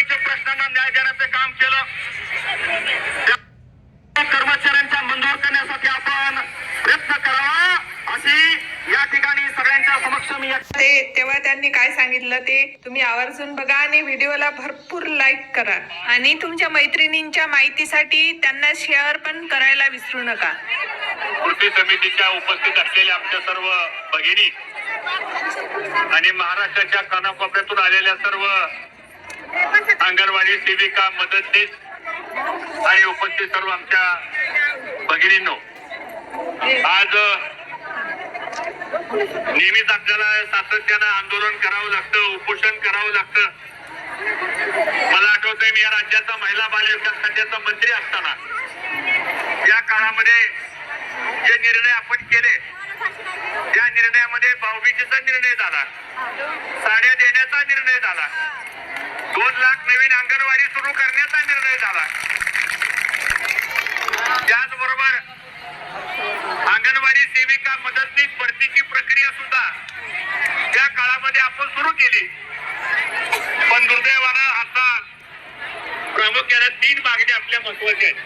अंगणवाडीच्या प्रश्नांना न्याय देण्याचं काम केलं. कर्मचाऱ्यांच्या मंजूर करण्यासाठी आपण प्रयत्न करावा अशी या ठिकाणी सगळ्यांच्या समक्ष मी ते तेव्हा त्यांनी काय सांगितलं ते तुम्ही आवर्जून बघा आणि व्हिडिओला भरपूर लाईक करा. आणि तुमच्या मैत्रिणींच्या माहितीसाठी त्यांना शेअर पण करायला विसरू नका. कृती समितीच्या उपस्थित असलेल्या आमच्या सर्व भगिनी आणि महाराष्ट्राच्या कानाकोपऱ्यातून आलेल्या सर्व अंगणवाडी सेविका मदतनीस आणि उपस्थित सर्व आमच्या भगिनींनो आज नेहमीच आपल्याला सातत्यानं आंदोलन करावं लागतं उपोषण करावं लागतं. मला आठवतंय मी या राज्याचा महिला बालविकास खात्याचा मंत्री असताना या काळामध्ये जे निर्णय आपण केले त्या निर्णयामध्ये भाऊबीजेचा निर्णय झाला. साड्या देण्याचा निर्णय झाला. दोन लाख नवीन अंगणवाडी सुरू करण्याचा निर्णय झाला. त्याचबरोबर अंगणवाडी सेविका मदतनीस भरतीची प्रक्रिया सुद्धा त्या काळामध्ये आपण सुरू केली. पण दुर्दैवानं आता प्रामुख्याने तीन मागण्या आपल्या महत्त्वाच्या आहेत.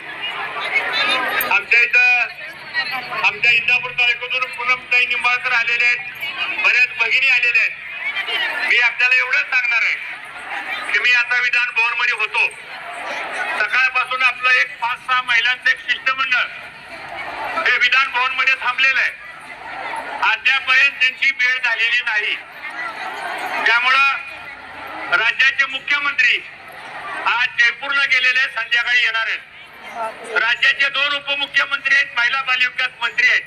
आमच्या इथं आमच्या इंदापूर तालुक्यातून पूनमताई निंबाळकर आलेले आहेत. बऱ्याच भगिनी आलेल्या आहेत. मी आपल्याला एवढंच सांगणार आहे. मी आता विधान भवनमध्ये होतो. सकाळपासून आपलं एक पाच सहा महिलांचं एक शिष्टमंडळ हे विधान भवनमध्ये थांबलेलं आहे. अद्यापर्यंत त्यांची वेळ झालेली नाही. त्यामुळं राज्याचे मुख्यमंत्री आज जयपूरला गेलेले संध्याकाळी येणार आहेत. राज्याचे दोन उपमुख्यमंत्री आहेत महिला बालविकास मंत्री आहेत.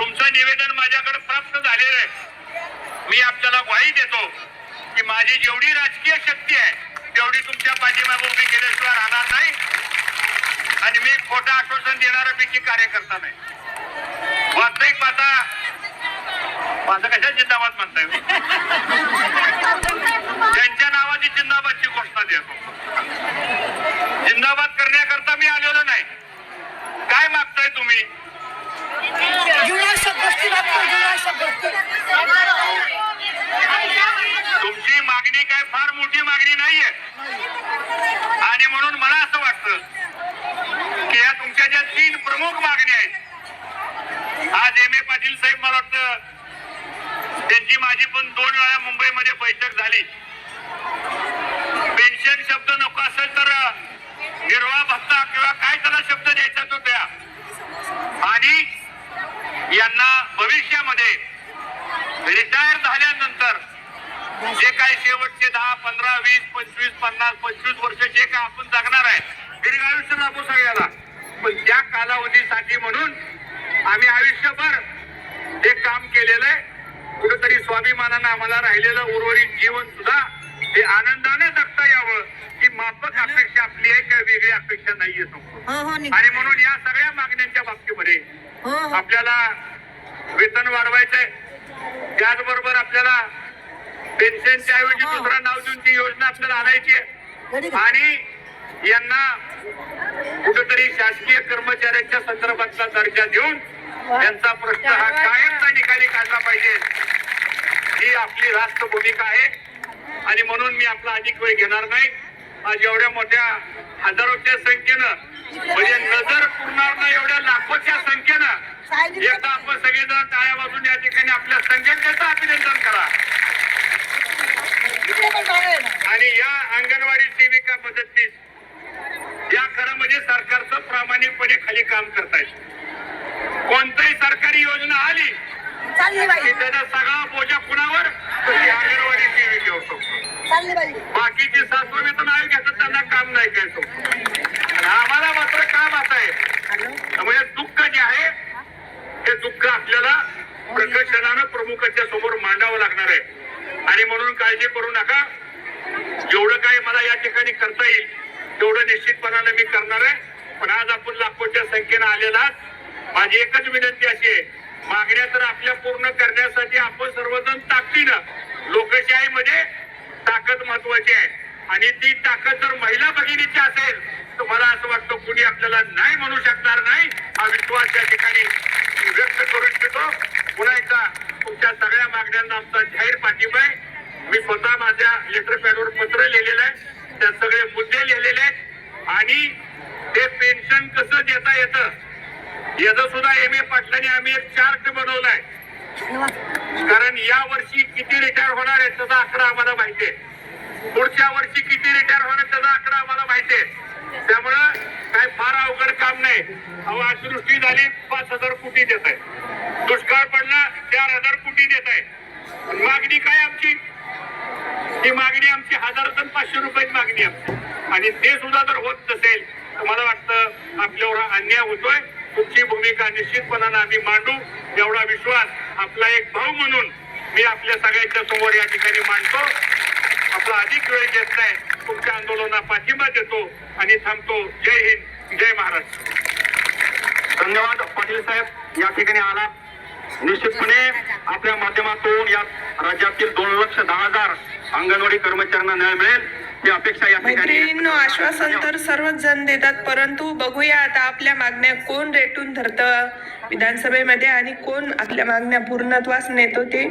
तुमचं निवेदन माझ्याकडे प्राप्त झालेलं आहे. मी आपल्याला ग्वाही देतो. की माझी जेवढी राजकीय शक्ती आहे तेवढी तुमच्या पाठीमागे उभी केल्याशिवाय राहणार नाही. आणि मी खोटं आश्वासन देणारा पैकी कार्यकर्ता नाही. वास्तविक पाहता माझं कशा जिंदाबाद म्हणताय? त्यांच्या नावाची जिंदाबादची घोषणा देतो जिंदाबाद करण्याकरता मी आलेलो नाही काय मागताय तुम्ही जुनाशा गोष्टी लागतो जुनाशा गोष्टी तुमची काय फार मोठी मागणी नाहीये. आणि म्हणून मला असं वाटतं की या तुमच्या ज्या तीन प्रमुख मागण्या आहेत आज एम ए पाटील साहेब मला वाटतं त्यांची माझी पण दोन वेळा मुंबईमध्ये बैठक झाली. पेन्शन शब्द नको असेल तर निर्वाह भत्ता किंवा काय त्याला शब्द द्यायचा तो द्या. आणि यांना भविष्यामध्ये रिटायर झाल्यानंतर जे काही शेवटचे दहा पंधरा वीस पंचवीस पन्नास पंचवीस वर्ष जे काय आपण जगणार आहे दीर्घ आयुष्य लाभू सगळ्याला पण त्या कालावधीसाठी म्हणून आम्ही आयुष्यभर हे काम केलेलं आहे. कुठेतरी स्वाभिमानानं आम्हाला राहिलेलं उर्वरित जीवन सुद्धा हे आनंदाने जगता यावं. ही माफक अपेक्षा आपली आहे काय वेगळी अपेक्षा नाहीये. हो हो आणि म्हणून या सगळ्या मागण्यांच्या बाबतीमध्ये हो. आपल्याला वेतन वाढवायचंय. त्याचबरोबर आपल्याला पेन्शनच्या ऐवजी दुसरं नाव देऊन ती योजना आपल्याला आणायची आहे. आणि यांना कुठेतरी शासकीय कर्मचाऱ्यांच्या संदर्भातला दर्जा देऊन त्यांचा प्रश्न हा कायमचा निकाली काढला पाहिजे. ही आपली राष्ट्र भूमिका आहे. आणि म्हणून मी आपला अधिक वेळ घेणार नाही. आज एवढ्या मोठ्या हजारोच्या संख्येनं म्हणजे नजर पुरणार नाही एवढ्या लाखोच्या संख्येनं. एकदा आपण सगळेजण टाळ्या वाजून या ठिकाणी आपल्या संघटनेचं अभिनंदन करा इकडे पण जागा आहे ना. आणि या अंगणवाडी सेविका मदतनीस या खरं म्हणजे सरकारचं प्रामाणिकपणे खाली काम करतायत. कोणतीही सरकारी योजना आली की त्याचा सगळा बोजा कुणावर? अंगणवाडी होतो. चालली बाई. बाकीची सासू वेतन आयोग घेतात त्यांना काम नाही काय आम्हाला मात्र काम असं आहे. त्यामुळे दुःख जे आहे ते दुःख आपल्याला प्रकर्षणानं प्रमुखाच्या समोर मांडावं लागणार आहे. आणि म्हणून काळजी करू नका. जेवढं काही मला या ठिकाणी करता येईल तेवढं निश्चितपणानं मी करणार आहे. पण आज आपण लाखोच्या संख्येनं आलेला माझी एकच विनंती अशी आहे मागण्या तर आपल्या पूर्ण करण्यासाठी आपण सर्वजण ताकदीनं लोकशाहीमध्ये ताकद महत्वाची आहे. आणि ती ताकद जर महिला भगिनीची असेल तर मला असं वाटतं कुणी आपल्याला नाही म्हणू शकणार नाही. हा विश्वास या ठिकाणी व्यक्त करू इच्छितो. पुन्हा एकदा तुमच्या सगळ्या मागण्यांना आमचा जाहीर पाठिंबा आहे. मी स्वतः माझ्या लेटर पॅडवर पत्र लिहिलेलं आहे. त्या सगळे मुद्दे लिहिलेले आहेत. आणि ते पेन्शन कसं देता येतं याचं सुद्धा एम ए पाटलांनी आम्ही एक चार्ट बनवलाय. कारण या वर्षी किती रिटायर होणार आहे त्याचा आकडा आम्हाला माहिती आहे. पुढच्या वर्षी किती रिटायर होणार त्याचा आकडा आम्हाला माहिती आहे. त्यामुळं काय फार अवघड काम नाही. अहो अतिवृष्टी झाली पाच हजार कोटी देत आहे. दुष्काळ पडला चार हजार कोटी देत आहे. मागणी काय आमची? ही मागणी आमची हजार टन पाचशे रुपयाची मागणी आहे आमची. आणि ते सुद्धा जर होत नसेल तर मला वाटतं आपल्यावर अन्याय होतोय. तुमची भूमिका निश्चितपणानं आम्ही मांडू. एवढा विश्वास आपला एक भाऊ म्हणून मी आपल्या सगळ्यांच्या समोर या ठिकाणी मांडतो. आपला अधिक वेळ घेत नाही. तुमच्या आंदोलनाला पाठिंबा देतो आणि थांबतो जय हिंद जय महाराष्ट्र. धन्यवाद पाटील साहेब. या ठिकाणी आला. निश्चितपणे आपल्या माध्यमातून या राज्यातील दोन लक्ष दहा हजार अंगणवाडी कर्मचाऱ्यांना न्याय मिळेल ही अपेक्षा या ठिकाणी मैत्रिणींनो आश्वासन तर सर्वच जण देतात परंतु बघूया आता आपल्या मागण्या कोण रेटून धरतं? विधानसभेमध्ये आणि कोण आपल्या मागण्या पूर्णत्वास नेतो ते?